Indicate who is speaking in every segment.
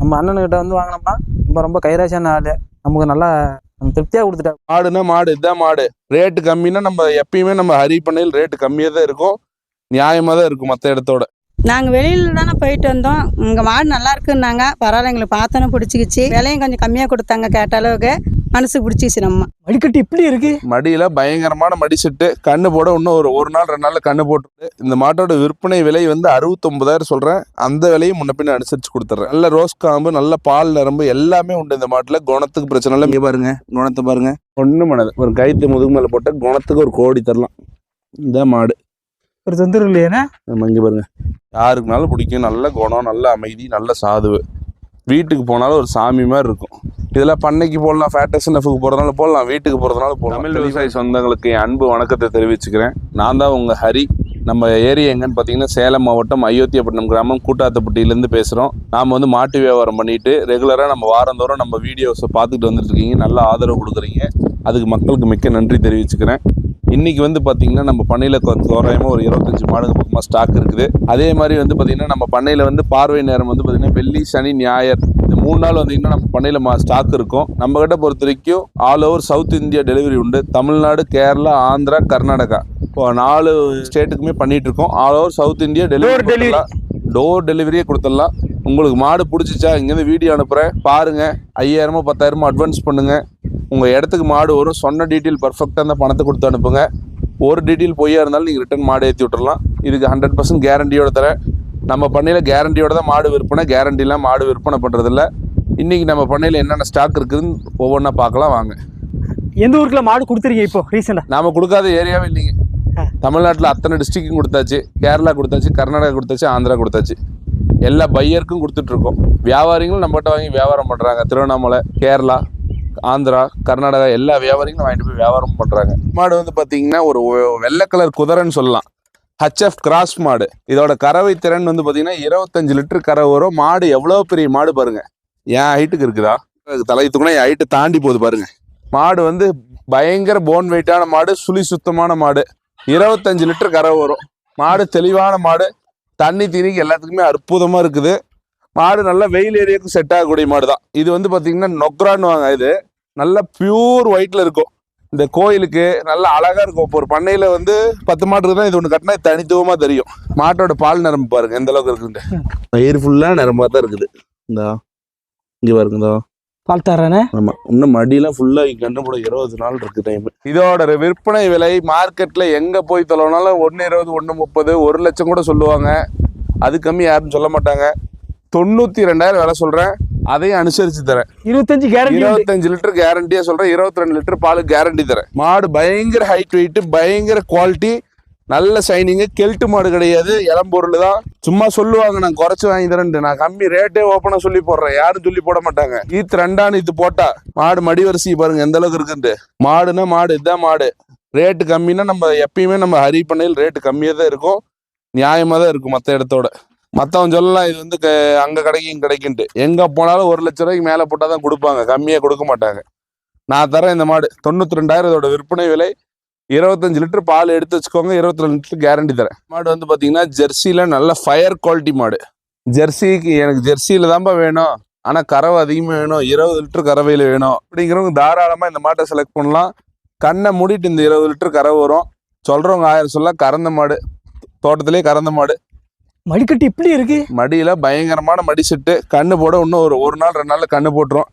Speaker 1: நம்ம அண்ணனுக்கிட்ட வந்து வாங்கினோம்னா ரொம்ப ரொம்ப கைராசியான ஆள். நமக்கு நல்லா திருப்தியாக கொடுத்துட்டா.
Speaker 2: மாடுனா மாடு இதுதான் மாடு. ரேட்டு கம்மின்னா நம்ம எப்பயுமே நம்ம ஹரி பண்ணையில் ரேட்டு கம்மியாக தான் இருக்கும். நியாயமாக தான் இருக்கும் மற்ற இடத்தோட.
Speaker 3: நாங்கள் வெளியில் தானே போயிட்டு வந்தோம். உங்கள் மாடு நல்லா இருக்குன்னாங்க. பரவாயில்ல எங்களுக்கு பார்த்தோன்னே பிடிச்சிக்கிச்சு. விலையும் கொஞ்சம் கம்மியாக கொடுத்தாங்க கேட்ட அளவுக்கு. மனசுக்கு பிடிச்சிச்சு நம்ம.
Speaker 1: வடிகட்டி இப்படி இருக்கு?
Speaker 2: மடியில் பயங்கரமான மடி செட்டு. கண்ணு போட இன்னும் ஒரு ஒரு நாள் ரெண்டு நாளில் கண்ணு போட்டுட்டு இந்த மாட்டோட விற்பனை விலை வந்து அறுபத்தொம்பதாயிரம் சொல்கிறேன் அந்த விலையும் முன்ன பின்ன அனுசரித்து கொடுத்துட்றேன் நல்ல ரோஸ் காம்பு நல்ல பால் நரம்பு எல்லாமே உண்டு இந்த மாட்டில். குணத்துக்கு பிரச்சனை இல்லை. இங்கே பாருங்க குணத்தை பாருங்க. ஒன்றும் பண்ணாது ஒரு கைத்து முதுகு மேலே போட்ட குணத்துக்கு ஒரு கோடி தரலாம். இந்த மாடு.
Speaker 1: ஒரு தொந்தரவு இல்லையாண்ணே?
Speaker 2: நம்ம இங்கே பாருங்க. யாருக்குனாலும் பிடிக்கும்? நல்ல குணம் நல்ல அமைதி நல்ல சாதுவு. வீட்டுக்கு போனாலும் ஒரு சாமி மாதிரி இருக்கும். இதெல்லாம் பண்ணைக்கு போடலாம் ஃபேட்டஸ் நெஃபுக்கு போகிறதுனால போடலாம் வீட்டுக்கு போகிறதுனால போடலாம். தமிழ் விவசாய சொந்தங்களுக்கு என் அன்பு வணக்கத்தை தெரிவிச்சுக்கிறேன். நான் தான் உங்கள் ஹரி. நம்ம ஏரியா எங்கன்னு பார்த்தீங்கன்னா சேலம் மாவட்டம் அயோத்தியப்பட்டினம் கிராமம் கூட்டாத்தப்பட்டியிலேருந்து பேசுகிறோம் நாம் வந்து மாட்டு வியாபாரம் பண்ணிட்டு ரெகுலராக நம்ம வாரந்தோறும் நம்ம வீடியோஸை பார்த்துட்டு வந்துட்டு இருக்கீங்க நல்ல ஆதரவு கொடுக்குறீங்க. அதுக்கு மக்களுக்கு மிக்க நன்றி தெரிவிச்சுக்கிறேன். இன்னைக்கு வந்து பார்த்தீங்கன்னா நம்ம பண்ணையில் தோராயமாக ஒரு இருபத்தஞ்சு மாடுங்க பக்கமாக ஸ்டாக் இருக்குது. அதே மாதிரி வந்து பார்த்தீங்கன்னா நம்ம பண்ணையில் வந்து பார்வை நேரம் வந்து பார்த்தீங்கன்னா வெள்ளி சனி ஞாயிறு மூணு நாள் வந்தீங்கன்னா நம்ம பண்ணையில் மா ஸ்டாக் இருக்கும் நம்ம கிட்ட பொறுத்த வரைக்கும் all over south India delivery உண்டு. தமிழ்நாடு கேரளா ஆந்திரா கர்நாடகா. இப்போ நாலு ஸ்டேட்டுக்குமே பண்ணிட்டு இருக்கோம். All over south India. Delivery door டெலிவரியே கொடுத்துடலாம். உங்களுக்கு மாடு பிடிச்சிச்சா இங்கேருந்து வீடியோ அனுப்புகிறேன் பாருங்கள் ஐயாயிரமோ பத்தாயிரமோ அட்வான்ஸ் பண்ணுங்கள் உங்கள் இடத்துக்கு மாடு வரும். சொன்ன டீட்டெயில் பர்ஃபெக்டாக இருந்தால் பணத்தை கொடுத்து அனுப்புங்க. ஒரு டீட்டெயில் பொய்யா இருந்தாலும் நீங்கள் ரிட்டர்ன் மாடு ஏற்றி விட்டுறலாம் இதுக்கு ஹண்ட்ரட் பர்சன்ட் கேரண்டியோட தரேன். நம்ம பண்ணையில் கேரண்டியோட தான் மாடு விற்பனை கேரண்டிலாம் மாடு விற்பனை பண்ணுறதில்ல இன்றைக்கி நம்ம பண்ணையில் என்னென்ன ஸ்டாக் இருக்குதுன்னு ஒவ்வொன்றா பார்க்கலாம் வாங்க.
Speaker 1: எந்த ஊருக்குள்ள மாடு கொடுத்துருக்கீங்க இப்போ ரீசெண்டா
Speaker 2: நாம கொடுக்காத ஏரியாவே இல்லைங்க. தமிழ்நாட்டில் அத்தனை டிஸ்ட்ரிக்டும் கொடுத்தாச்சு. கேரளா கொடுத்தாச்சு கர்நாடகா கொடுத்தாச்சு ஆந்திரா கொடுத்தாச்சு. எல்லா பையருக்கும் கொடுத்துட்ருக்கோம் வியாபாரிகளும் நம்மகிட்ட வாங்கி வியாபாரம் பண்ணுறாங்க திருவண்ணாமலை கேரளா ஆந்திரா கர்நாடகா எல்லா வியாபாரிகளும் வாங்கிட்டு போய் வியாபாரம் பண்ணுறாங்க மாடு வந்து பார்த்தீங்கன்னா ஒரு வெள்ளை கலர் குதிரைன்னு சொல்லலாம். ஹச்எஃப் கிராஸ் மாடு. இதோட கறவை திறன் வந்து பார்த்தீங்கன்னா இருபத்தஞ்சு லிட்டர் கறவை வரும். மாடு எவ்வளோ பெரிய மாடு பாருங்க. என் ஹைட்டுக்கு இருக்குதா? தலையத்துக்குனா என் ஹைட்டை தாண்டி போகுது பாருங்க. மாடு வந்து பயங்கர போன் வெயிட்டான மாடு சுழி சுத்தமான மாடு. இருபத்தஞ்சு லிட்டர் கறவை வரும். மாடு தெளிவான மாடு. தண்ணி தீனிக்கு எல்லாத்துக்குமே அற்புதமாக இருக்குது. மாடு நல்லா வெயில் ஏரியாவுக்கு செட் ஆகக்கூடிய மாடு தான் இது வந்து பார்த்தீங்கன்னா நொக்ரான்னு வாங்க இது. நல்லா பியூர் ஒயிட்டில் இருக்கும். இந்த கோயிலுக்கு நல்ல அழகா இருக்கும். இப்போ ஒரு பண்ணையில வந்து பத்து மாடு இருக்குன்னா இது ஒன்று கட்டினா தனித்துவமா தெரியும். மாட்டோட பால் நரம்பு பாருங்க எந்த அளவுக்கு இருக்குன்ட்டு. வயிறு ஃபுல்லா நரம்பா தான் இருக்குது. இந்த இங்க பாருங்க இந்தா.
Speaker 1: பால் தரேண்ணே
Speaker 2: ஆமா இன்னும் மடியெல்லாம் ஃபுல்லா கண்டுபிட இருபது நாள் இருக்கு டைம் இதோட விற்பனை விலை மார்க்கெட்ல எங்க போய் தொலைனாலும் ஒன்னு இருபது ஒன்னு முப்பது ஒரு லட்சம் கூட சொல்லுவாங்க. அது கம்மி யாரும் சொல்ல மாட்டாங்க. தொண்ணூத்தி ரெண்டாயிரம் விலை சொல்றேன். அதையும் அனுசரிச்சு தரேன்.
Speaker 1: இருபத்தஞ்சு கேரண்டி
Speaker 2: இருபத்தஞ்சு லிட்டர் கேரண்டியா சொல்றேன். இருபத்தி ரெண்டு லிட்டர் பால் கேரண்டி தரேன். மாடு பயங்கர ஹைட் வெயிட் பயங்கர குவாலிட்டி நல்ல ஷைனிங்கு கெல்ட்டு மாடு கிடையாது. இளம்பொருள் தான் சும்மா சொல்லுவாங்க நான் குறைச்சு வாங்கி தரேன்ட்டு. நான் கம்மி ரேட்டே ஓப்பனா சொல்லி போடுறேன். யாரும் சொல்லி போட மாட்டாங்க. ஈத்து ரெண்டான்னு இது போட்டா மாடு மடி வரிசை பாருங்க எந்த அளவுக்கு இருக்குன்ட்டு. மாடுனா மாடு இதுதான் மாடு. ரேட்டு கம்மின்னா நம்ம எப்பயுமே நம்ம ஹரி பண்ணையில் ரேட்டு கம்மியாக தான் இருக்கும். நியாயமாக தான் இருக்கும் மற்ற இடத்தோட. மற்றவன் சொல்லலாம் இது வந்து க- அங்கே கிடைக்கும் கிடைக்குன்ட்டு. எங்கே போனாலும் ஒரு லட்ச ரூபாய்க்கு மேலே போட்டால் தான் கொடுப்பாங்க. கம்மியாக கொடுக்க மாட்டாங்க. நான் தரேன் இந்த மாடு. தொண்ணூற்றி ரெண்டாயிரம் இதோட விற்பனை விலை இருபத்தஞ்சு லிட்டர் பால் எடுத்து வச்சுக்கோங்க இருபத்தி ரெண்டு லிட்டர் கேரண்டி தரேன். மாடு வந்து பார்த்தீங்கன்னா ஜெர்சியில் நல்ல ஃபயர் குவாலிட்டி மாடு. ஜெர்சிக்கு எனக்கு ஜெர்சியில் தான்ப்பா வேணும். ஆனால் கறவை அதிகமாக வேணும். இருபது லிட்டர் கறவையில் வேணும். அப்படிங்கிறவங்க தாராளமாக இந்த மாட்டை செலக்ட் பண்ணலாம். கண்ணை மூடிட்டு இந்த இருபது லிட்டர் கறவை வரும். சொல்கிறவங்க ஆயிரம் சொல்ல கறந்த மாடு. தோட்டத்திலே கறந்த மாடு.
Speaker 1: மடிக்கட்டி இப்படி இருக்கு?
Speaker 2: மடியில பயங்கரமான மடி செட்டு. கண்ணு போட இன்னும் ஒரு ஒரு நாள் ரெண்டு நாள்ல கண்ணு போட்டுரும்.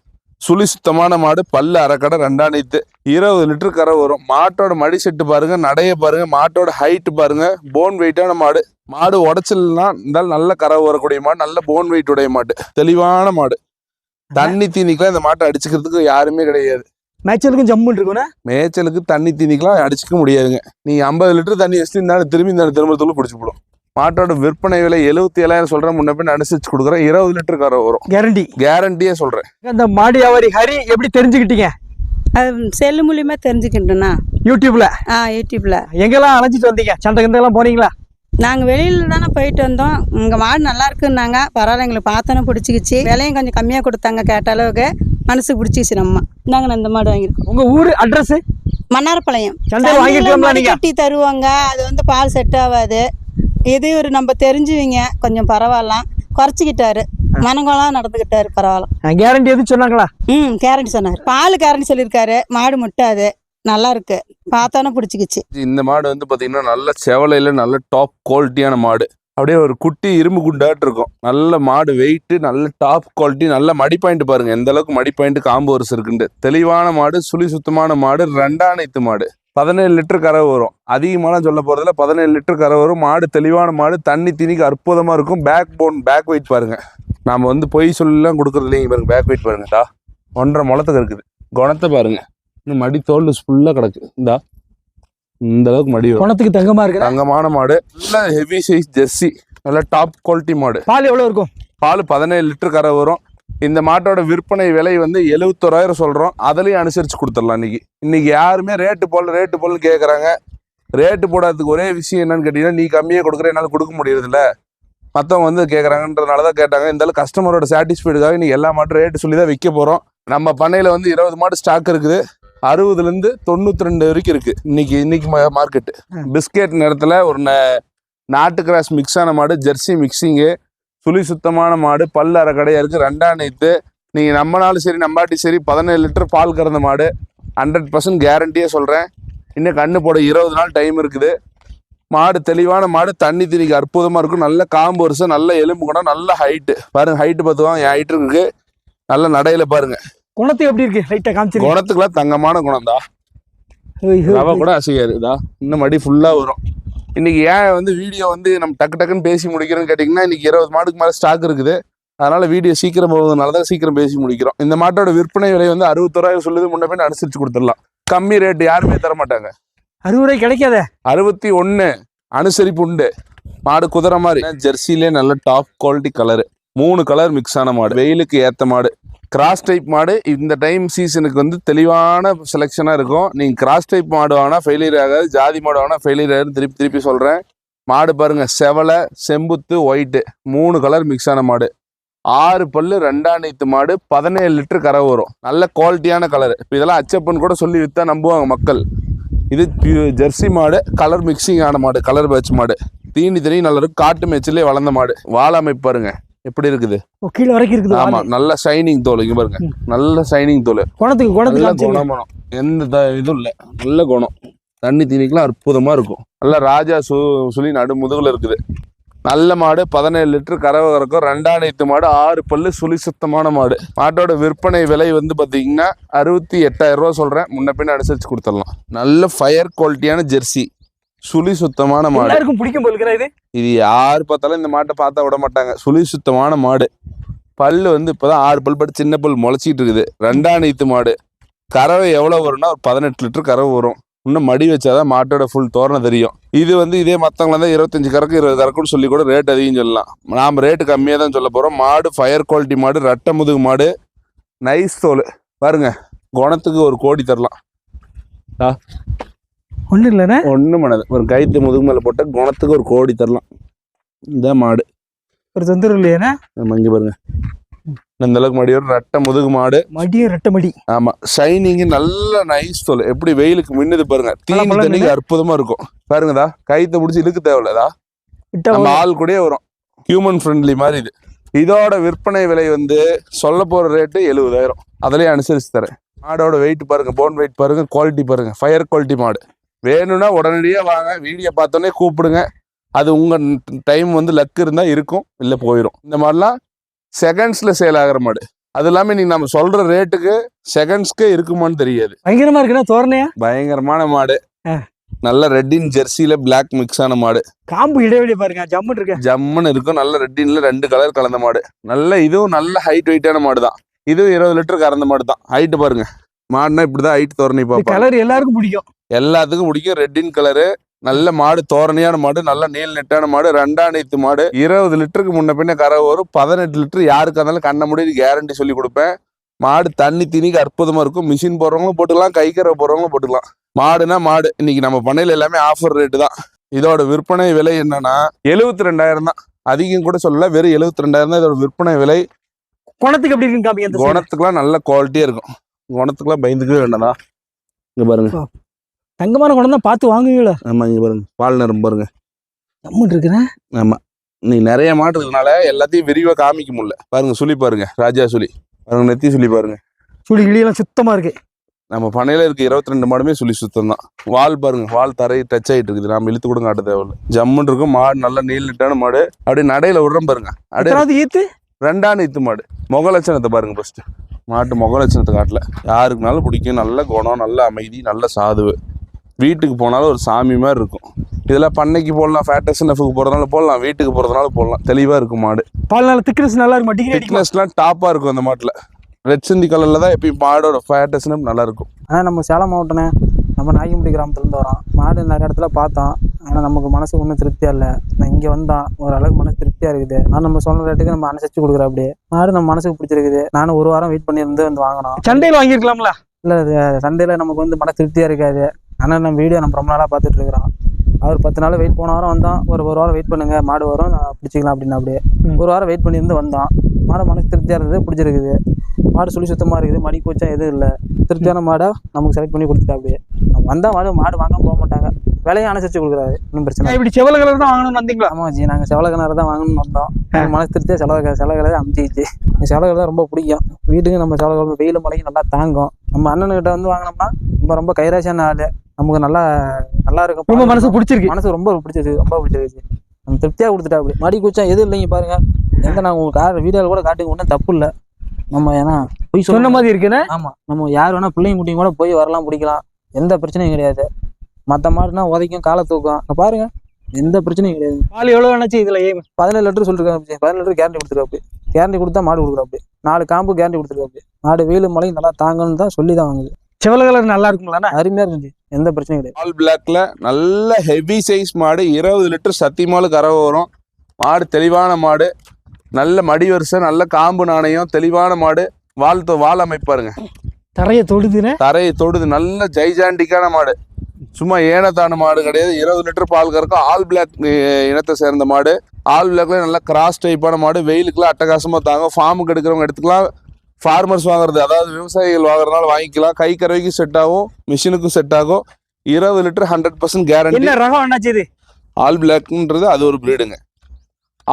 Speaker 2: சுழி சுத்தமான மாடு பல்லு அரைக்கடை ரெண்டாம் நீத்து. இருபது லிட்டர் கரை வரும். மாட்டோட மடி செட்டு பாருங்க நடைய பாருங்க மாட்டோட ஹைட் பாருங்க. போன் வெயிட்டான மாடு. மாடு உடச்சல்னா இருந்தாலும் நல்ல கரை வரக்கூடிய மாடு நல்ல போன் வெயிட் உடைய மாடு. தெளிவான மாடு. தண்ணி தீனிக்கெல்லாம் இந்த மாட்டை அடிச்சுக்கிறதுக்கு யாருமே கிடையாது.
Speaker 1: மேய்ச்சலுக்கும் ஜம்முன்னு இருக்குண்ணே
Speaker 2: மேய்ச்சலுக்கு தண்ணி தீனிக்கெல்லாம் அடிச்சுக்க முடியாதுங்க. நீங்க ஐம்பது லிட்டர் தண்ணி வச்சு இருந்தாலும் திரும்பி இந்த திரும்பத்துக்குள்ள குடிச்சு போடும். மாட்டோட விற்பனை விலை எழுபத்தி ஏழாயிரம் சொல்றேன் முன்ன பின்ன அனுசரிச்சு கொடுக்குறேன். இருபது லிட்டர் கரை வரும்.
Speaker 1: கேரண்டி
Speaker 2: கேரண்டியே சொல்றேன்.
Speaker 1: அந்த மாடி வியாபாரி ஹரி எப்படி தெரிஞ்சுக்கிட்டீங்க?
Speaker 3: செல்லு மூலியமாக தெரிஞ்சுக்கிட்டோண்ணா
Speaker 1: யூடியூப்ல
Speaker 3: ஆ யூடியூப்பில்
Speaker 1: எங்கெல்லாம் அலைஞ்சிட்டு வந்தீங்க? சண்டை கிண்டெல்லாம் போனீங்களா?
Speaker 3: நாங்கள் வெளியில் தானே போயிட்டு வந்தோம். உங்கள் மாடு நல்லா இருக்குன்னாங்க. பரவாயில்ல எங்களுக்கு பார்த்தோன்னே பிடிச்சிக்கிச்சு. விலையும் கொஞ்சம் கம்மியாக கொடுத்தாங்க கேட்ட அளவுக்கு. மனசுக்கு பிடிச்சிக்கிச்சு நம்ம. நாங்கள் இந்த மாடு வாங்கியிருக்கோம்.
Speaker 1: உங்க ஊர் அட்ரஸ்
Speaker 3: மன்னார்பாளையம்.
Speaker 1: சந்தையில வாங்கிருக்கலாம்ல நீங்க?
Speaker 3: கட்டி தருவாங்க. அது வந்து பால் செட் ஆகாது. இது ஒரு நம்ம தெரிஞ்சுவிங்க. கொஞ்சம் பரவாயில்ல. குறைச்சிக்கிட்டாரு. மனங்கோலாம் நடந்துக்கிட்டாரு பரவாயில்ல.
Speaker 1: கேரண்டி எதுவும் சொன்னாங்களா?
Speaker 3: ம் கேரண்டி சொன்னார். பால் கேரண்டி சொல்லியிருக்காரு. மாடு முட்டாது. நல்லா இருக்கு. பார்த்தோன்னே பிடிச்சிக்கிச்சு.
Speaker 2: இந்த மாடு வந்து பாத்தீங்கன்னா நல்ல செவலையில நல்ல டாப் குவாலிட்டியான மாடு. அப்படியே ஒரு குட்டி இரும்பு குண்டாட்டு இருக்கும். நல்ல மாடு வெயிட் நல்ல டாப் குவாலிட்டி நல்ல மடி பாயிண்ட் பாருங்க. எந்த அளவுக்கு மடி பாயிண்ட் காம்பு வருஷம் இருக்குண்டு தெளிவான மாடு சுழி சுத்தமான மாடு ரெண்டாணைத்து மாடு. பதினேழு லிட்டர் கரை வரும். அதிகமாலாம் சொல்ல போறதுல பதினேழு லிட்டர் கரை வரும். மாடு தெளிவான மாடு. தண்ணி திணிக்கு அற்புதமா இருக்கும். பேக் போன் பேக் வெயிட் பாருங்க. நாம வந்து பொய் சொல்லலாம் கொடுக்கறது இல்லைங்க பாருங்க. பேக் வெயிட் பாருங்க. தா ஒன்றரை முளத்துக்கு இருக்குது. குணத்தை பாருங்க. இன்னும் மடி தோல் ஃபுல்லா கிடக்கு. இந்தா இந்த அளவுக்கு மடி வரும்.
Speaker 1: குணத்துக்கு தங்கமா இருக்கு
Speaker 2: தங்கமான மாடு. நல்ல ஹெவி சைஸ் ஜெர்சி. நல்ல டாப் குவாலிட்டி மாடு.
Speaker 1: பால் எவ்வளவு இருக்கும்?
Speaker 2: பால் பதினேழு லிட்டர் கரை வரும். இந்த மாட்டோட விற்பனை விலை வந்து எழுபத்தோராயிரம் சொல்றோம். அதுலயும் அனுசரிச்சு கொடுத்துடலாம் இன்னைக்கு. இன்னைக்கு யாருமே ரேட்டு போடல ரேட்டு போடல கேட்குறாங்க ரேட்டு போடாததுக்கு ஒரே விஷயம் என்னன்னு கேட்டீங்கன்னா நீ கம்மியாக கொடுக்குற என்னால் கொடுக்க முடியறதில்ல. மற்றவங்க வந்து கேட்குறாங்கன்றதுனால தான் கேட்டாங்க. அளவுக்கு கஸ்டமரோட சாட்டிஸ்ஃபைடுக்காக இன்னைக்கு எல்லா மாட்டும் ரேட்டு சொல்லி தான் விற்க போகிறோம் நம்ம பண்ணையில் வந்து இருபது மாடு ஸ்டாக் இருக்குது. அறுபதுலேருந்து தொண்ணூற்றி ரெண்டு வரைக்கும் இருக்கு. இன்னைக்கு இன்னைக்கு மார்க்கெட்டு பிஸ்கெட் நேரத்தில் ஒரு நாட்டு கிராஸ் மிக்ஸ் ஆன மாடு ஜெர்சி மிக்சிங்கு சுழி சுத்தமான மாடு பல்லு அரை கடையா இருக்கு. ரெண்டாம் நைத்து நீங்க நம்பினாலும் சரி நம்பாட்டி சரி பதினேழு லிட்டர் பால் கறந்த மாடு. ஹண்ட்ரட் பர்சன்ட் கேரண்டியே சொல்றேன். இன்னும் கண்ணு போட இருபது நாள் டைம் இருக்குது. மாடு தெளிவான மாடு தண்ணி திணிக்கு அற்புதமா இருக்கும். நல்ல காம்பு வருஷம் நல்ல எலும்பு குணம் நல்ல ஹைட்டு பாருங்க ஹைட்டு பார்த்துவாங்க என் ஹைட் இருக்கு. நல்ல நடையில பாருங்க.
Speaker 1: குணத்துக்கு எப்படி இருக்கு? லைட்டா காமிச்சிருக்கேன்
Speaker 2: குணத்துக்குலாம் தங்கமான குணம் தான் ரவை கூட அசையாது. இதா இன்னும் மடி ஃபுல்லா வரும். இன்னைக்கு ஏன் வந்து வீடியோ வந்து நம்ம டக்கு டக்குன்னு பேசி முடிக்கிறோம்னு கேட்டிங்கன்னா இன்னைக்கு இருபது மாடுக்கு மேலே ஸ்டாக் இருக்குது. அதனால வீடியோ சீக்கிரம் போகிறதுனால தான் சீக்கிரம் பேசி முடிக்கிறோம். இந்த மாட்டோட விற்பனை விலை வந்து அறுபத்தோராயிரம் சொல்லுது. முன்ன பின்ன அனுசரிச்சு கொடுத்துடலாம். கம்மி ரேட் யாருமே தர மாட்டாங்க.
Speaker 1: அறுபது ரூபாய் கிடைக்காத?
Speaker 2: அறுபத்தி ஒன்று அனுசரிப்பு உண்டு. மாடு குதிரை மாதிரி ஜெர்சிலே நல்ல டாப் குவாலிட்டி கலரு மூணு கலர் மிக்ஸ் ஆன மாடு. வெயிலுக்கு ஏற்ற மாடு. கிராஸ் டைப் மாடு இந்த டைம் சீசனுக்கு வந்து தெளிவான செலெக்ஷனாக இருக்கும். நீங்கள் கிராஸ் டைப் மாடு வாங்கினா ஃபெயிலியர் ஆகாது. ஜாதி மாடு வாங்கினா ஃபெயிலியர் ஆகுது திருப்பி திருப்பி சொல்கிறேன் மாடு பாருங்கள் செவலை செம்புத்து ஒயிட்டு மூணு கலர் மிக்ஸ் ஆன மாடு. ஆறு பல்லு ரெண்டாம் நீத்து மாடு பதினேழு லிட்டர் கரை வரும். நல்ல குவாலிட்டியான கலர் இப்போ இதெல்லாம் அச்சப்பன் கூட சொல்லி விற்றா நம்புவாங்க மக்கள். இது ஜெர்சி மாடு கலர் மிக்சிங் ஆன மாடு கலர் பேட்ச் மாடு. தீனி தண்ணி நல்லா இருக்கும் காட்டு மேய்ச்சலே வளர்ந்த மாடு. வாழ அமைப்பாருங்க எப்படி இருக்குது?
Speaker 1: கீழே வரைக்கும் இருக்குது
Speaker 2: ஆமா. நல்ல ஷைனிங் தோல். இங்க பாருங்க. நல்ல ஷைனிங் தோல்.
Speaker 1: குணத்துக்கு குணத்துக்கு.
Speaker 2: குணமனம். எந்த த- இதுவும் இல்லை. நல்ல குணம். தண்ணி தீனிக்கெல்லாம் அற்புதமா இருக்கும். நல்ல ராஜா சு சுழி நடு முதுகுல இருக்குது. நல்ல மாடு பதினேழு லிட்டர் கறவை கறக்கும். ரெண்டாம் நேத்து மாடு ஆறு பல்லு சுழி சுத்தமான மாடு. மாட்டோட விற்பனை விலை வந்து பாத்தீங்கன்னா அறுபத்தி எட்டாயிரம் ரூபா சொல்றேன். முன்ன பின்ன அனுசரிச்சு கொடுத்துடலாம். நல்ல ஃபயர் குவாலிட்டியான ஜெர்சி சுழி சுத்தமான மாடு.
Speaker 1: எல்லாருக்கும் பிடிக்கும் போலுக்கிறா இது.
Speaker 2: இது யார் பார்த்தாலும் இந்த மாட்டை பார்த்தா விட மாட்டாங்க. சுழி சுத்தமான மாடு. பல்லு வந்து இப்போதான் ஆறு பல் பட்டு சின்ன பல் முளைச்சிட்டு இருக்குது. ரெண்டாம் நீத்து மாடு. கறவை எவ்வளோ வரும்னா ஒரு பதினெட்டு லிட்டர் கறவை வரும். இன்னும் மடி வச்சாதான் மாட்டோட ஃபுல் தோரணை தெரியும். இது வந்து இதே மற்றவங்கள தான் இருபத்தஞ்சு கறக்கு இருபது கறக்குன்னு சொல்லி கூட ரேட் அதிகம் சொல்லலாம். நாம் ரேட்டு கம்மியாக தான் சொல்ல போகிறோம் மாடு ஃபயர் குவாலிட்டி மாடு ரெட்டை முதுகு மாடு. நைஸ் தோல். பாருங்க. குணத்துக்கு ஒரு கோடி தரலாம்.
Speaker 1: ஒண்ணு இல்லைண்ணே?
Speaker 2: ஒன்றும் பண்ணாது ஒரு கைத்து முதுகு மேலே போட்டால் குணத்துக்கு ஒரு கோடி தரலாம். இந்த மாடு.
Speaker 1: ஒரு தொந்தரவு இல்லையாண்ணே?
Speaker 2: நம்ம இங்க பாருங்க. இந்த அளவுக்கு மடி வரும் ரெட்டை முதுகு மாடு.
Speaker 1: மடியும் ரெட்டை மடி.
Speaker 2: ஆமா. ஷைனிங் நல்ல நைஸ் தோல். எப்படி வெயிலுக்கு மின்னுது பாருங்க. தீனி. தண்ணிக்கு அற்புதமா இருக்கும். பாருங்கதா. கைத்தை பிடிச்சி இழுக்க தேவையில்லதா? நம்ம ஆள் கூடயே வரும். ஹியூமன் ஃப்ரெண்ட்லி மாதிரி இது. இதோட விற்பனை விலை வந்து சொல்ல போற ரேட்டு எழுபதாயிரம். அதுலயே அனுசரிச்சு தரேன். மாடோட வெயிட் பாருங்க போன் வெயிட் பாருங்க குவாலிட்டி பாருங்க. ஃபயர் குவாலிட்டி மாடு. வேணும்னா உடனடியாக வாங்க. வீடியோ பார்த்தோன்னே கூப்பிடுங்க. அது உங்க டைம் வந்து லக் இருந்தா இருக்கும் இல்ல போயிடும் இந்த மாதிரிலாம் செகண்ட்ஸ்ல சேல் ஆகிற மாடு. அது இல்லாம நீங்க நம்ம சொல்ற ரேட்டுக்கு செகண்ட்ஸ்க்கே இருக்குமான்னு தெரியாது.
Speaker 1: பயங்கரமா இருக்குண்ணா தோரணையா?
Speaker 2: பயங்கரமான மாடு. நல்ல ரெட்டின் ஜெர்சியில பிளாக் மிக்ஸ் ஆன மாடு.
Speaker 1: காம்பு இடைவெளி பாருங்க ஜம்முன்னு இருக்கு.
Speaker 2: ஜம்முன்னு இருக்கும். நல்ல ரெட்டின்ல ரெண்டு கலர் கலந்த மாடு. நல்ல இதுவும் நல்ல ஹைட் வெயிட்டான மாடு தான் இதுவும் இருபது லிட்டர் கறந்த மாடு தான் ஹைட் பாருங்க. மாடுனா இப்படிதான் ஹைட் தோரணி பார்ப்பாங்க.
Speaker 1: கலர் எல்லாருக்கும் பிடிக்கும்.
Speaker 2: எல்லாத்துக்கும் பிடிக்கும். ரெட்டின் கலரு நல்ல மாடு தோரணையான மாடு நல்ல நீல் நெட்டான மாடு ரெண்டாம் நீத்து மாடு. இருபது லிட்டருக்கு முன்ன பின்ன கரை வரும் பதினெட்டு லிட்டர் யாருக்கு இருந்தாலும் கண்ண முடிவு கேரண்டி சொல்லி கொடுப்பேன். மாடு தண்ணி திணிக்கு அற்புதமா இருக்கும். மிஷின் போடுறவங்களும் போட்டுக்கலாம் கை கரை போடுறவங்களும் போட்டுக்கலாம். மாடுனா மாடு. இன்னைக்கு நம்ம பண்ணையில எல்லாமே ஆஃபர் ரேட்டு தான். இதோட விற்பனை விலை என்னன்னா எழுபத்தி ரெண்டாயிரம் தான். அதிகம் கூட சொல்லல வெறும் எழுபத்தி ரெண்டாயிரம் தான் இதோட விற்பனை விலை.
Speaker 1: குணத்துக்கு எப்படி side.
Speaker 2: குணத்துக்குலாம் நல்ல குவாலிட்டியா இருக்கும். குணத்துக்குலாம் பயந்துக்கவே வேண்டாம்டா. இங்க பாருங்க.
Speaker 1: தங்கமான குணம் தான் பார்த்து வாங்குவீங்களா?
Speaker 2: ஆமா இங்க பாருங்க. பால் நிறம் பாருங்க.
Speaker 1: ஜம்முன்னு இருக்குண்ணே
Speaker 2: ஆமா. இன்னைக்கு நிறைய மாடு இருக்கனால எல்லாத்தையும் விரிவா காமிக்க முடியல. பாருங்க சுழி பாருங்க. ராஜா சுழி. பாருங்க நெத்தி சுழி பாருங்க.
Speaker 1: சுழி கிளியெல்லாம் சுத்தமா இருக்கு.
Speaker 2: நம்ம பண்ணையில இருக்க இருபத்தி ரெண்டு மாடுமே சுழி சுத்தம் தான் வால் பாருங்க வால் தரை டச் ஆயிட்டு இருக்குது. நாம இழுத்து கூட காட்ட தேவையில்ல. ஜம்முன்னு இருக்கும். மாடு நல்ல நீள் நிட்டான மாடு. அப்படியே நடையில விடுறோம் பாருங்க. அப்படியே
Speaker 1: ஈத்து?
Speaker 2: ரெண்டாம் இத்து மாடு. முக லட்சணத்தை பாருங்க ஃபர்ஸ்ட் மாட்டு முக லட்சணத்தை காட்டல. யாருக்குனாலும் பிடிக்கும்? நல்ல குணம் நல்ல அமைதி நல்ல சாதுவு. வீட்டுக்கு போனாலும் ஒரு சாமி மாதிரி இருக்கும். இதெல்லாம் பண்ணைக்கு போடலாம் ஃபேட்டஸ் நெஃபுக்கு போகிறதுனால போடலாம் வீட்டுக்கு போகிறதுனால போடலாம். தெளிவாக இருக்கும் மாடு.
Speaker 1: பால் நல்ல திக்னஸ் நல்லா இருக்கும்
Speaker 2: திக்னஸ்லாம் டாப்பாக இருக்கும் அந்த மாட்டில். ரெட் சிந்தி கலரில் தான் எப்பயும் மாடோட ஃபேட்டஸ் நல்லா இருக்கும்.
Speaker 1: ஆனால் நம்ம சேலம் மாவட்டம்னே நம்ம நாயக்கம்பட்டி கிராமத்துலேருந்து வரோம் மாடு நிறைய இடத்துல பார்த்தோம் ஆனால் நமக்கு மனசு ஒன்றும் திருப்தியாக இல்லை. நான் இங்கே வந்தோம் ஓரளவுக்கு மனசு திருப்தியாக இருக்குது. ஆனால் நம்ம சொன்ன ரேட்டுக்கு நம்ம அனுசரிச்சு கொடுக்குற அப்படியே. மாடு நம்ம மனசுக்கு பிடிச்சிருக்குது. நானும் ஒரு வாரம் வெயிட் பண்ணியிருந்து வந்து வாங்கினோம்.
Speaker 4: சண்டையில் வாங்கியிருக்கலாம்ல?
Speaker 1: இல்லை சந்தையில் நமக்கு வந்து மன திருப்தியாக இருக்காது. ஆனால் நம்ம வீடியோ நம்ம ரொம்ப நாளாக பார்த்துட்டு இருக்கிறோம். அவர் பத்து நாள் வெயிட் போன வாரம் வந்தோம் ஒரு ஒரு வாரம் வெயிட் பண்ணுங்க மாடு வரும் நான் பிடிச்சிக்கலாம் அப்படின்னு அப்படியே. ஒரு வாரம் வெயிட் பண்ணியிருந்து வந்தோம் மாடு மனசு திருப்தியாக இருந்தது பிடிச்சிருக்குது. மாடு சொல்லி சுத்தமாக இருக்குது மடி கூச்சம் எதுவும் இல்லை. திருப்தியான மாடை நமக்கு செலக்ட் பண்ணி கொடுத்துட்டா அப்படியே. நம்ம வந்தால் மாடு மாடு வாங்க போக மாட்டாங்க. விலையும் அனுசரிச்சு கொடுக்குறாரு ஒன்றும் பிரச்சனை.
Speaker 4: இப்படி செவல கலர் தான் வாங்கணும்னு வந்தீங்களா?
Speaker 1: ஆமாம் ஜி நாங்கள் செவல கிணறு தான் வாங்கணும்னு வந்தோம். எனக்கு மனசு திருப்தியாக செலவு செலவு கிணறு அமைச்சிச்சு கிணறு தான் ரொம்ப பிடிக்கும். வீட்டுக்கு நம்ம கிணறு வெயில் மழைக்கு நல்லா தாங்கும். நம்ம அண்ணனுக்கிட்ட வந்து வாங்கினோம்னா ரொம்ப ரொம்ப கைராசியான ஆள். நமக்கு நல்லா நல்லா இருக்கும்.
Speaker 4: ரொம்ப மனசு பிடிச்சிருக்கு.
Speaker 1: மனசு ரொம்ப பிடிச்சிருக்கு ரொம்ப பிடிச்சிருக்கு நம்ம திருப்தியாக கொடுத்துட்டா அப்படி. மடி கூச்சம் எதுவும் இல்லைங்க பாருங்க. எந்த நான் உங்களுக்கு கார் வீடியோவில் கூட காட்டுங்க ஒன்றும் தப்பு இல்லை. நம்ம ஏன்னா போய்
Speaker 4: சொன்ன மாதிரி இருக்குன்னு
Speaker 1: ஆமாம் நம்ம யார் வேணா பிள்ளைங்க குட்டியும் கூட போய் வரலாம் பிடிக்கலாம். எந்த பிரச்சனையும் கிடையாது. மற்ற மாடுனா உதைக்கும் காலை தூக்கும். பாருங்க எந்த பிரச்சனையும் கிடையாது.
Speaker 4: பால் எவ்வளோ வேணாச்சு இதில் ஏன்
Speaker 1: பதினேழு லிட்டர் சொல்லிருக்காங்க பதினேழு லிட்டர் கேரண்டி கொடுத்துருக்காப்பி கேரண்டி கொடுத்தா மாடு கொடுக்குறாப்பி நாலு காம்பு கேரண்டி கொடுத்துருக்காப்பி மாடு வெயில் மழையும் நல்லா தாங்கன்னு தான் சொல்லி தான் வாங்குது.
Speaker 4: செவல கலர் நல்லா இருக்குங்களா
Speaker 1: அருமையாக இருந்துச்சு. எந்த பிரச்சனையும் கிடையாது.
Speaker 2: ஆல் பிளாக்ல நல்ல ஹெவி சைஸ் மாடு இருபது லிட்டர் சத்தியமாலு கறவை வரும். மாடு தெளிவான மாடு. நல்ல மடி வரிசை நல்ல காம்பு நாணயம் தெளிவான மாடு. வால் வால் அமைப்பாருங்க
Speaker 4: தரைய தொடுதுன்னு
Speaker 2: தரையை தொடுது. நல்ல ஜைஜாண்டிக்கான மாடு. சும்மா ஏனத்தான மாடு கிடையாது. இருபது லிட்டர் பால் கறக்கும் ஆல் பிளாக் இனத்தை சேர்ந்த மாடு. ஆல் பிளாக்ல நல்ல கிராஸ் டைப்பான மாடு. வெயிலுக்குலாம் அட்டகாசமாக தாங்கும். ஃபார்முக்கு எடுக்கிறவங்க எடுத்துக்கலாம். ஃபார்மர்ஸ் வாங்குறது அதாவது விவசாயிகள் வாங்குறதுனால வாங்கிக்கலாம். கை கறவைக்கும் செட் ஆகும் மிஷினுக்கும் செட் ஆகும். இருபது லிட்டர் ஹண்ட்ரட் பர்சன்ட் கேரண்டி
Speaker 4: என்ன ரகம் இது?
Speaker 2: ஆல் பிளாக்ன்றது அது ஒரு பிரீடுங்க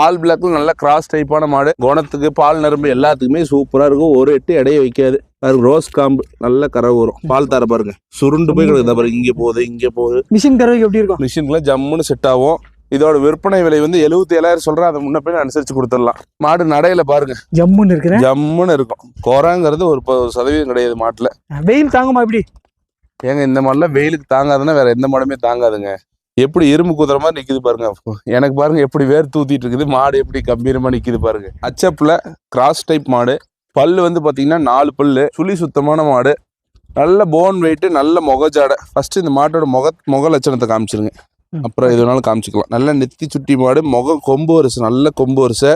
Speaker 2: ஆல் பிளாக்ல நல்ல கிராஸ் டைப்பான மாடு. குணத்துக்கு பால் நரம்பு எல்லாத்துக்குமே சூப்பரா இருக்கும். ஒரு எட்டு எடைய வைக்காது. அது ரோஸ் காம்பு நல்ல கறவை வரும் பால் தர பாருங்க. சுருண்டு போய் கிடக்குது. பாருங்க இங்க போகுது இங்க போகுது.
Speaker 4: மிஷின் கறவைக்கு எப்படி இருக்கும்?
Speaker 2: மிஷின்ல ஜம்முன்னு செட் ஆகும். இதோட விற்பனை விலை வந்து எழுபத்தி ஏழாயிரம் சொல்றேன். அதை முன்ன பின்ன அனுசரிச்சு கொடுத்துடலாம். மாடு நடையில பாருங்க.
Speaker 4: ஜம்முன்னு இருக்கிறேன்
Speaker 2: ஜம்முன்னு இருக்கும். குறைங்கிறது ஒரு சதவீதம் கிடையாது மாட்டுல.
Speaker 4: வெயில் தாங்குமா இப்படி?
Speaker 2: ஏங்க இந்த மாடுலாம் வெயிலுக்கு தாங்காதுன்னா வேற எந்த மாடுமே தாங்காதுங்க. எப்படி எறும்பு குதிரை மாதிரி நிக்குது பாருங்க. எனக்கு பாருங்க எப்படி வேர் தூத்திட்டு இருக்குது. மாடு எப்படி கம்பீரமா நிக்குது பாருங்க. அச்சப்ல கிராஸ் டைப் மாடு. பல்லு வந்து பாத்தீங்கன்னா நாலு பல்லு. சுழி சுத்தமான மாடு. நல்ல போன் வெயிட் நல்ல முகஜாடை. ஃபர்ஸ்ட் இந்த மாட்டோட முக முக லட்சணத்தை காமிச்சிருங்க. அப்புறம் எது வேணாலும் காமிச்சிக்கலாம். நல்ல நெத்தி சுட்டி மாடு முகம் கொம்பு வரிசை நல்ல கொம்பு வரிசை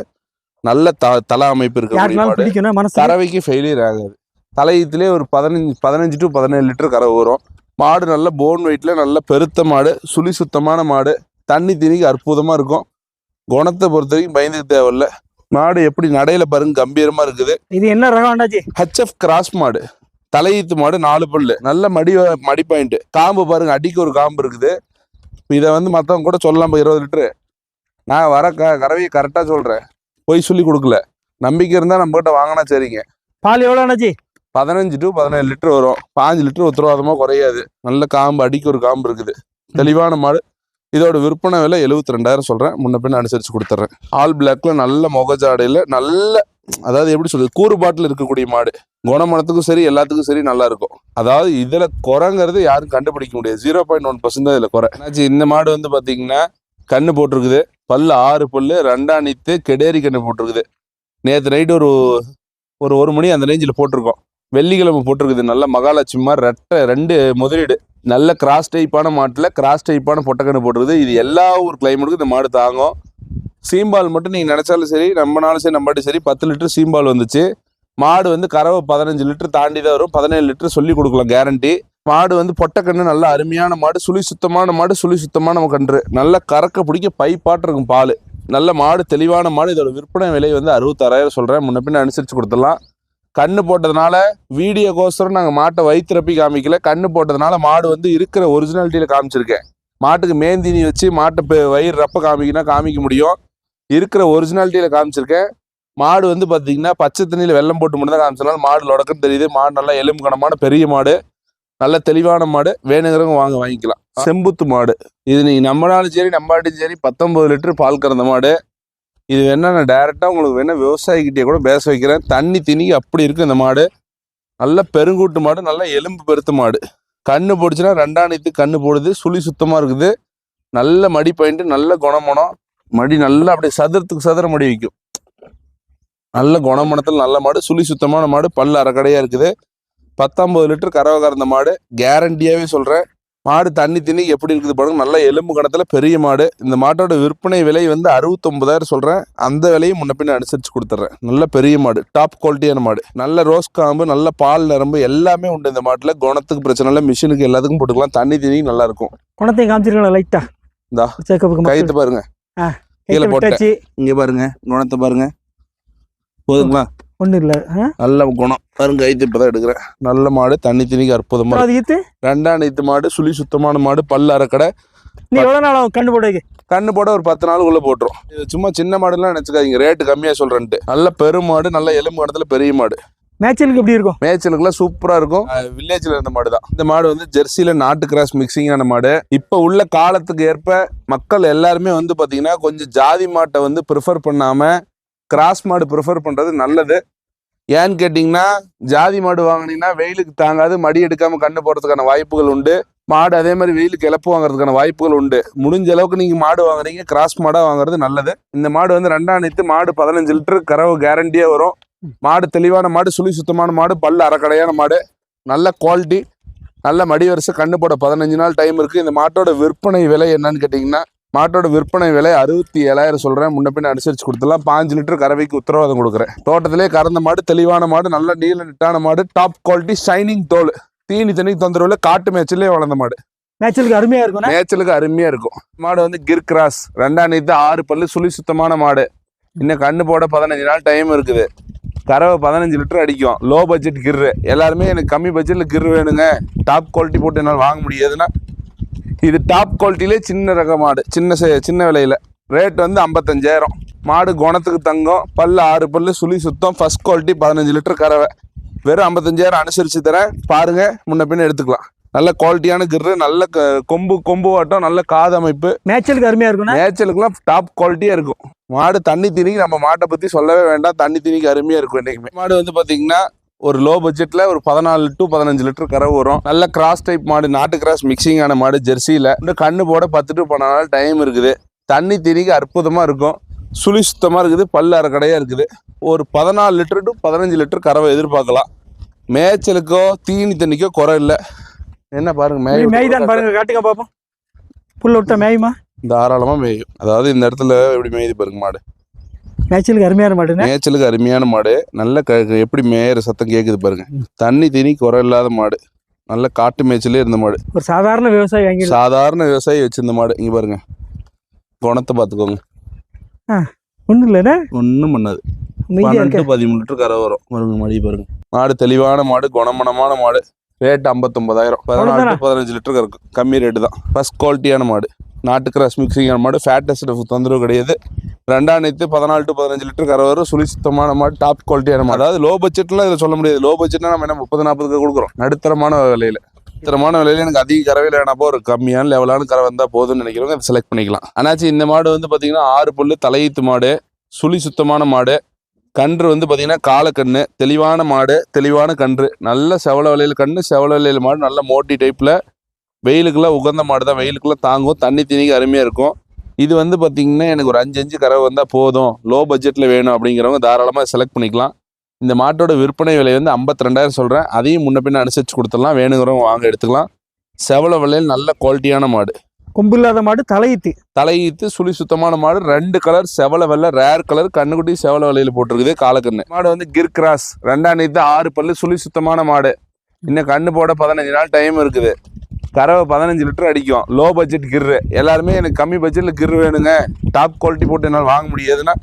Speaker 2: நல்ல த தல அமைப்பு இருக்க கறவைக்கு ஃபெயிலியர் ஆகாது. தலையத்திலே ஒரு பதினஞ்சு பதினஞ்சு டு பதினேழு லிட்டர் கறவை வரும். மாடு நல்ல போன் வெயிட்ல நல்ல பெருத்த மாடு சுழி சுத்தமான மாடு. தண்ணி திணிக்கு அற்புதமா இருக்கும். குணத்தை பொறுத்த வரைக்கும் பயந்துக்க தேவையில்ல. மாடு எப்படி நடையில பாருங்க கம்பீரமா இருக்குது.
Speaker 4: இது என்ன ரகம்
Speaker 2: ஹச்எஃப் கிராஸ் மாடு. தலையீத்து மாடு நாலு பல்லு. நல்ல மடி மடி பாயிண்ட் காம்பு பாருங்க அடிக்கு ஒரு காம்பு இருக்குது. இதை வந்து மற்றவங்க கூட சொல்லலாம் இப்ப இருபது லிட்டரு. நான் வர க கறவையை கரெக்டாக சொல்கிறேன் பொய் சொல்லி கொடுக்கல. நம்பிக்கை இருந்தால் நம்மகிட்ட வாங்கினா சரிங்க.
Speaker 4: பால் எவ்வளோ வேணாச்சு
Speaker 2: பதினஞ்சு டு பதினேழு லிட்டர் வரும். பாஞ்சு லிட்டர் உத்தரவாதமாக குறையாது. நல்ல காம்பு அடிக்கு ஒரு காம்பு இருக்குது. தெளிவான மாடு. இதோட விற்பனை விலை எழுபத்தி ரெண்டாயிரம் சொல்கிறேன் முன்ன பின்ன அனுசரித்து கொடுத்துட்றேன் ஆல் பிளாக்ல நல்ல முகஜாடையில் நல்ல அதாவது எப்படி சொல்றது? கூறுபாட்டில் இருக்கக்கூடிய மாடு. குணமனத்துக்கும் சரி எல்லாத்துக்கும் சரி நல்லா இருக்கும். அதாவது இதில் குறைங்கிறது யாரும் கண்டுபிடிக்க முடியாது. ஜீரோ பாயிண்ட் ஒன் பர்சன்ட் இதில் குறை. என்னாச்சு? இந்த மாடு வந்து பார்த்தீங்கன்னா கண்ணு போட்டிருக்குது. பல்லு ஆறு பல்லு ரெண்டா நீத்து கெடேரி கண்ணு போட்டிருக்குது. நேற்று நைட்டு ஒரு ஒரு ஒரு மணி அந்த ரேஞ்சில் போட்டிருக்கோம். வெள்ளிக்கிழமை போட்டிருக்குது. நல்ல மகாலட்சுமி ரெட்டை ரெண்டு முதலீடு. நல்ல கிராஸ் டைப்பான மாட்டில் கிராஸ் டைப்பான பொட்டக்கண்ணு போட்டிருக்குது. இது எல்லா ஊர் கிளைமேட்டுக்கும் இந்த மாடு தாங்கும். சீம்பால் மட்டும் நீங்கள் நினச்சாலும் சரி நம்மனாலும் சரி நம்மகிட்ட சரி பத்து லிட்டர் சீம்பால் வந்துச்சு. மாடு வந்து கறவை பதினஞ்சு லிட்டர் தாண்டி தான் வரும். பதினேழு லிட்டர் சொல்லி கொடுக்கலாம் கேரண்டி மாடு வந்து பொட்டக்கண்ணு நல்ல அருமையான மாடு சுழி சுத்தமான மாடு சுழி சுத்தமான கன்று. நல்ல கறக்க பிடிக்க பைப்பாட்டு இருக்கும் பால். நல்ல மாடு தெளிவான மாடு. இதோட விற்பனை விலை வந்து அறுபத்தாறாயிரம் சொல்கிறேன் முன்ன பின்ன அனுசரித்து கொடுத்துடலாம். கண்ணு போட்டதுனால வீடியோக்கோசரம் நாங்கள் மாட்டை வயிற்றுப்பி காமிக்கல. கண்ணு போட்டதுனால மாடு வந்து இருக்கிற ஒரிஜினாலிட்டியில் காமிச்சிருக்கேன். மாட்டுக்கு மேந்தினி வச்சு மாட்டை பெ- வயிறு ரப்ப காமிக்கினா காமிக்க முடியும். இருக்கிற ஒரிஜினாலிட்டியில் காமிச்சிருக்கேன் மாடு வந்து பார்த்தீங்கன்னா பச்சை தண்ணியில் வெள்ளம் போட்டு மட்டும் தான் காமிச்சனால மாடு லொடக்குன்னு தெரியுது. மாடு நல்லா எலும்பு கனமான பெரிய மாடு. நல்ல தெளிவான மாடு. வேணுங்கிறவங்க வாங்க வாங்கிக்கலாம். செம்புத்து மாடு. இது நீ நம்மளாலும் சரி நம்மாட்டும் சரி பத்தொன்பது லிட்டர் பால் கறந்த மாடு. இது வேணா நான் டைரெக்டாக உங்களுக்கு வேணா விவசாயிக்கிட்டே கூட பேச வைக்கிறேன். தண்ணி திணிக்கு அப்படி இருக்கு இந்த மாடு. நல்ல பெருங்கூட்டு மாடு நல்ல எலும்பு பெருத்த மாடு. கண்ணு போடுச்சுன்னா ரெண்டாணித்து கண்ணு போடுது. சுழி சுத்தமாக இருக்குது. நல்ல மடி பாயிண்ட் நல்ல குணமனம். மடி நல்லா அப்படியே சதுரத்துக்கு சதுர மடி வைக்கும். நல்ல குணமனத்தில் நல்ல மாடு சுழி சுத்தமான மாடு பல்லு அரைக்கடையாக இருக்குது. பத்தொம்பது லிட்டர் கறவை கறந்த மாடு கேரண்டியாகவே சொல்கிறேன் மாடு தண்ணி திண்ணி எப்படி இருக்குது பாருங்க நல்ல எலும்பு கணத்தில் பெரிய மாடு. இந்த மாட்டோட விற்பனை விலை வந்து அறுபத்தொம்பதாயிரம் சொல்கிறேன் அந்த விலையும் முன்ன பின்ன அனுசரித்து கொடுத்துட்றேன் நல்ல பெரிய மாடு டாப் குவாலிட்டியான மாடு. நல்ல ரோஸ் காம்பு நல்ல பால் நரம்பு எல்லாமே உண்டு இந்த மாட்டில். குணத்துக்கு பிரச்சனை இல்லை மிஷினுக்கு எல்லாத்துக்கும் போட்டுக்கலாம். தண்ணி திணி நல்லா இருக்கும்.
Speaker 4: குணத்தையும் காமிச்சிருக்கலாம் லைட்டா
Speaker 2: இந்தா, கைத்து பாருங்க. கீழே.
Speaker 4: விட்டாச்சு.
Speaker 2: இங்கே பாருங்க குணத்தை பாருங்க. போதுங்களா?
Speaker 4: ஒன்றும் இல்லை.
Speaker 2: நல்ல குணம். பாருங்க கைத்து இப்பதான் எடுக்கிறேன். நல்ல மாடு தண்ணி திணிக்கு அற்புதமா இருக்கு.
Speaker 4: அது ஈத்து?
Speaker 2: ரெண்டாம் நீத்து மாடு சுழி சுத்தமான மாடு பல்லு அரைக்கடை.
Speaker 4: நீ எவ்வளோ நாள் ஆகும் கண்ணு போடுறதுக்கு
Speaker 2: கண்ணு போட ஒரு பத்து நாள் உள்ள போட்டுரும். இது சும்மா சின்ன மாடுலாம் நினைச்சுக்காதீங்க. ரேட்டு கம்மியா சொல்றேன்ட்டு. நல்ல பெரும் மாடு நல்ல எலும்பு இடத்துல பெரிய மாடு.
Speaker 4: மேய்ச்சலுக்கு எப்படி இருக்கும்?
Speaker 2: மேய்ச்சலுக்குலாம் சூப்பரா இருக்கும். வில்லேஜ்ல இருந்த மாடு தான். இந்த மாடு வந்து ஜெர்சியில நாட்டு கிராஸ் மிக்சிங்கான மாடு. இப்ப உள்ள காலத்துக்கு ஏற்ப மக்கள் எல்லாருமே வந்து பாத்தீங்கன்னா கொஞ்சம் ஜாதி மாட்டை வந்து ப்ரிஃபர் பண்ணாம கிராஸ் மாடு ப்ரிஃபர் பண்றது நல்லது. ஏன்னு கேட்டிங்கன்னா ஜாதி மாடு வாங்குனீங்கன்னா வெயிலுக்கு தாங்காது மடி எடுக்காம கண்ணு போடுறதுக்கான வாய்ப்புகள் உண்டு. மாடு அதே மாதிரி வெயிலுக்கு இழப்பு வாங்குறதுக்கான வாய்ப்புகள் உண்டு. முடிஞ்ச அளவுக்கு நீங்க மாடு வாங்குறீங்க கிராஸ் மாடா வாங்குறது நல்லது. இந்த மாடு வந்து ரெண்டாம் நேத்து மாடு பதினஞ்சு லிட்டர் கறவு கேரண்டியா வரும். மாடு தெளிவான மாடு சுழி சுத்தமான மாடு பல்லு அரைக்கடையான மாடு நல்ல குவாலிட்டி நல்ல மடி வரிசை கண்ணு போட பதினஞ்சு நாள் டைம் இருக்கு. இந்த மாட்டோட விற்பனை விலை என்னன்னு கேட்டிங்கன்னா மாட்டோட விற்பனை விலை அறுபத்தி ஏழாயிரம் சொல்றேன். முன்ன பின்ன அனுசரிச்சு கொடுத்துலாம் பாஞ்சு லிட்டர் கறவைக்கு உத்தரவாதம் கொடுக்குறேன். தோட்டத்திலே கறந்த மாடு தெளிவான மாடு நல்ல நீல நிட்டான மாடு டாப் குவாலிட்டி ஷைனிங் தோல் தீனி தண்ணி தொந்தரவு இல்லை காட்டு மேய்ச்சலே வளர்ந்த மாடு.
Speaker 4: மேய்ச்சலுக்கு அருமையாக இருக்கும்ண்ணே
Speaker 2: மேய்ச்சலுக்கு அருமையா இருக்கும். மாடு வந்து கிர் கிராஸ் ரெண்டாம் நீத்து ஆறு பல்லு சுழி சுத்தமான மாடு. இன்னும் கண்ணு போட பதினஞ்சு நாள் டைம் இருக்குது. கறவை பதினஞ்சு லிட்டர் அடிக்கும். லோ பட்ஜெட் கிர்ரு. எல்லாருமே எனக்கு கம்மி பட்ஜெட்டில் கிர் வேணுங்க. டாப் குவாலிட்டி போட்டு என்னால் வாங்க முடியாதுன்னா இது டாப் குவாலிட்டிலே சின்ன ரக மாடு. சின்ன சின்ன விலையில். ரேட் வந்து ஐம்பத்தஞ்சாயிரம். மாடு குணத்துக்கு தங்கம். பல்லு ஆறு பல்லு சுழி சுத்தம். ஃபர்ஸ்ட் குவாலிட்டி பதினஞ்சு லிட்டர் கறவை. வெறும் ஐம்பத்தஞ்சாயிரம் அனுசரித்து தரேன். பாருங்கள் முன்ன பின்ன எடுத்துக்கலாம். நல்ல குவாலிட்டியான கிர்ரு நல்ல கொம்பு கொம்பு வாட்டம் நல்ல காது அமைப்பு.
Speaker 4: மேய்ச்சலுக்கு அருமையாக இருக்கும்ண்ணே?
Speaker 2: மேய்ச்சலுக்குலாம் டாப் குவாலிட்டியா இருக்கும். மாடு தண்ணி தீனிக்கு நம்ம மாட்டை பத்தி சொல்லவே வேண்டாம். தண்ணி தீனிக்கு அருமையா இருக்கும் என்னைக்குமே மாடு வந்து பாத்தீங்கன்னா ஒரு லோ பட்ஜெட்ல ஒரு பதினாலு டு பதினஞ்சு லிட்டர் கறவை வரும். நல்ல கிராஸ் டைப் மாடு நாட்டு கிராஸ் மிக்சிங் ஆன மாடு ஜெர்சியில இன்னும் கண்ணு போட பத்து டு பன்னெண்டு நாள் டைம் இருக்குது. தண்ணி தீனிக்கு அற்புதமா இருக்கும். சுழி சுத்தமா இருக்குது. பல்லு அரைக்கடையா இருக்குது. ஒரு பதினாலு லிட்டர் டு பதினஞ்சு லிட்டர் கறவை எதிர்பார்க்கலாம். மேய்ச்சலுக்கோ தீனி தண்ணிக்கோ குறை இல்லை. என்ன பாருங்க
Speaker 4: நீ
Speaker 2: மேய்
Speaker 4: மேய்தான் பாருங்க காட்டுங்க பார்ப்போம் புல் விட்டா மேயுமா?
Speaker 2: தாராளமா மேயும். அதாவது இந்த இடத்துல எப்படி மேயுது பாருங்க மாடு.
Speaker 4: மேய்ச்சலுக்கு அருமையான மாடுண்ணே.
Speaker 2: மேய்ச்சலுக்கு அருமையான மாடு. நல்ல எப்படி மேயிற சத்தம் கேட்குது பாருங்க. தண்ணி தீனி குறை இல்லாத மாடு. நல்ல காட்டு மேய்ச்சலே இருந்த மாடு.
Speaker 4: ஒரு சாதாரண விவசாயி வாங்கி
Speaker 2: சாதாரண விவசாயி வச்சிருந்த மாடு. இங்க பாருங்க. குணத்தை பார்த்துக்கோங்க.
Speaker 4: ஒன்றும் இல்லைண்ணே?
Speaker 2: ஒன்றும் பண்ணாது. பன்னெண்டு பதிமூணு லிட்டர் கரை வரும். பாருங்க மடி பாருங்க. மாடு தெளிவான மாடு குணமனமான மாடு. ரேட் ஐம்பத்தொன்பதாயிரம். பதினாலு பதினஞ்சு லிட்டர் கறக்கும் கம்மி ரேட்டு தான். ஃபர்ஸ்ட் குவாலிட்டியான மாடு. நாட்டு கிராஸ் மிக்சிங்கான மாடு. ஃபேட்டஸ்ட் தொந்தரவு கிடையாது. ரெண்டாம் நேத்து பதினாலு டு பதினஞ்சு லிட்டர் கரை வரும் சுழி சுத்தமான மாடு. டாப் குவாலிட்டியான மாடு. அதாவது லோ பட்ஜெட்லாம் இதில் சொல்ல முடியாது. லோ பட்ஜெட்னா நம்ம என்ன முப்பது நாற்பதுக்கு கொடுக்குறோம். நடுத்தரமான விலையில. நடுத்தரமான விலையில எனக்கு அதிக கறவையில் வேணாப்போ ஒரு கம்மியான லெவலான கரை வந்தால் போதும்னு நினைக்கிறவங்க செலக்ட் பண்ணிக்கலாம். ஆனாச்சு இந்த மாடு வந்து பார்த்தீங்கன்னா ஆறு புல்லு தலையீத்து மாடு. சுழி சுத்தமான மாடு. கன்று வந்து பார்த்தீங்கன்னா காலக்கன்று தெளிவான மாடு தெளிவான கன்று. நல்ல செவல வலையில் கன்று செவல வலையில் மாடு நல்ல மோட்டி டைப்பில் வெயிலுக்குலாம் உகந்த மாடு தான் வெயிலுக்குலாம் தாங்கும் தண்ணி தீனிக்கு அருமையாக இருக்கும். இது வந்து பார்த்தீங்கன்னா எனக்கு ஒரு அஞ்சு அஞ்சு கறவை வந்தால் போதும். லோ பட்ஜெட்டில் வேணும் அப்படிங்கிறவங்க தாராளமாக செலக்ட் பண்ணிக்கலாம். இந்த மாட்டோட விற்பனை விலை வந்து ஐம்பத்தி ரெண்டாயிரம் சொல்கிறேன் அதையும் முன்ன பின்ன அனுசரித்து கொடுத்துடலாம். வேணுங்கிறவங்க வாங்க எடுத்துக்கலாம். செவல விலையில் நல்ல குவாலிட்டியான மாடு.
Speaker 4: கொம்பு இல்லாத மாடு தலையீத்து.
Speaker 2: தலையீத்து சுழி சுத்தமான மாடு ரெண்டு கலர் செவல வெள்ளை ரேர் கலர் கண்ணுக்குட்டி செவல வலையில போட்டிருக்குது காலக்கண்ணு. மாடு வந்து கிர் கிராஸ் ரெண்டாம் நீத்து ஆறு பல்லு சுழி சுத்தமான மாடு. இன்னும் கண்ணு போட பதினஞ்சு நாள் டைம் இருக்குது. கறவை பதினஞ்சு லிட்டர் அடிக்கும். லோ பட்ஜெட் கிர்ரு எல்லாருமே எனக்கு கம்மி பட்ஜெட்டில் கிர் வேணுங்க. டாப் குவாலிட்டி போட்டு என்னால் வாங்க முடியாதுன்னா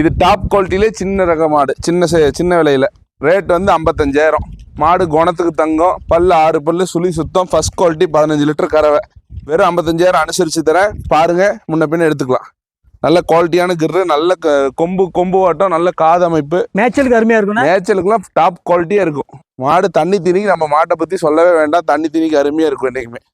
Speaker 2: இது டாப் குவாலிட்டியிலே சின்ன ரக மாடு சின்ன சின்ன விலையில். ரேட் வந்து ஐம்பத்தஞ்சாயிரம். மாடு குணத்துக்கு தங்கம் பல்லு ஆறு பல்லு சுழி சுத்தம் ஃபர்ஸ்ட் குவாலிட்டி பதினஞ்சு லிட்டர் கறவை. வெறும் ஐம்பத்தஞ்சாயிரம் அனுசரிச்சு தரேன். பாருங்க முன்ன பின்ன எடுத்துக்கலாம். நல்ல குவாலிட்டியான கிரு நல்ல க- கொம்பு கொம்பு வாட்டம் நல்ல காது அமைப்பு.
Speaker 4: மேய்ச்சலுக்கு அருமையா இருக்குண்ணா
Speaker 2: மேய்ச்சலுக்குலாம் டாப் குவாலிட்டியா இருக்கும். மாடு தண்ணி தீனிக்கு நம்ம மாட்டை பத்தி சொல்லவே வேண்டாம். தண்ணி தீனிக்கு அருமையா இருக்கும் என்னைக்குமே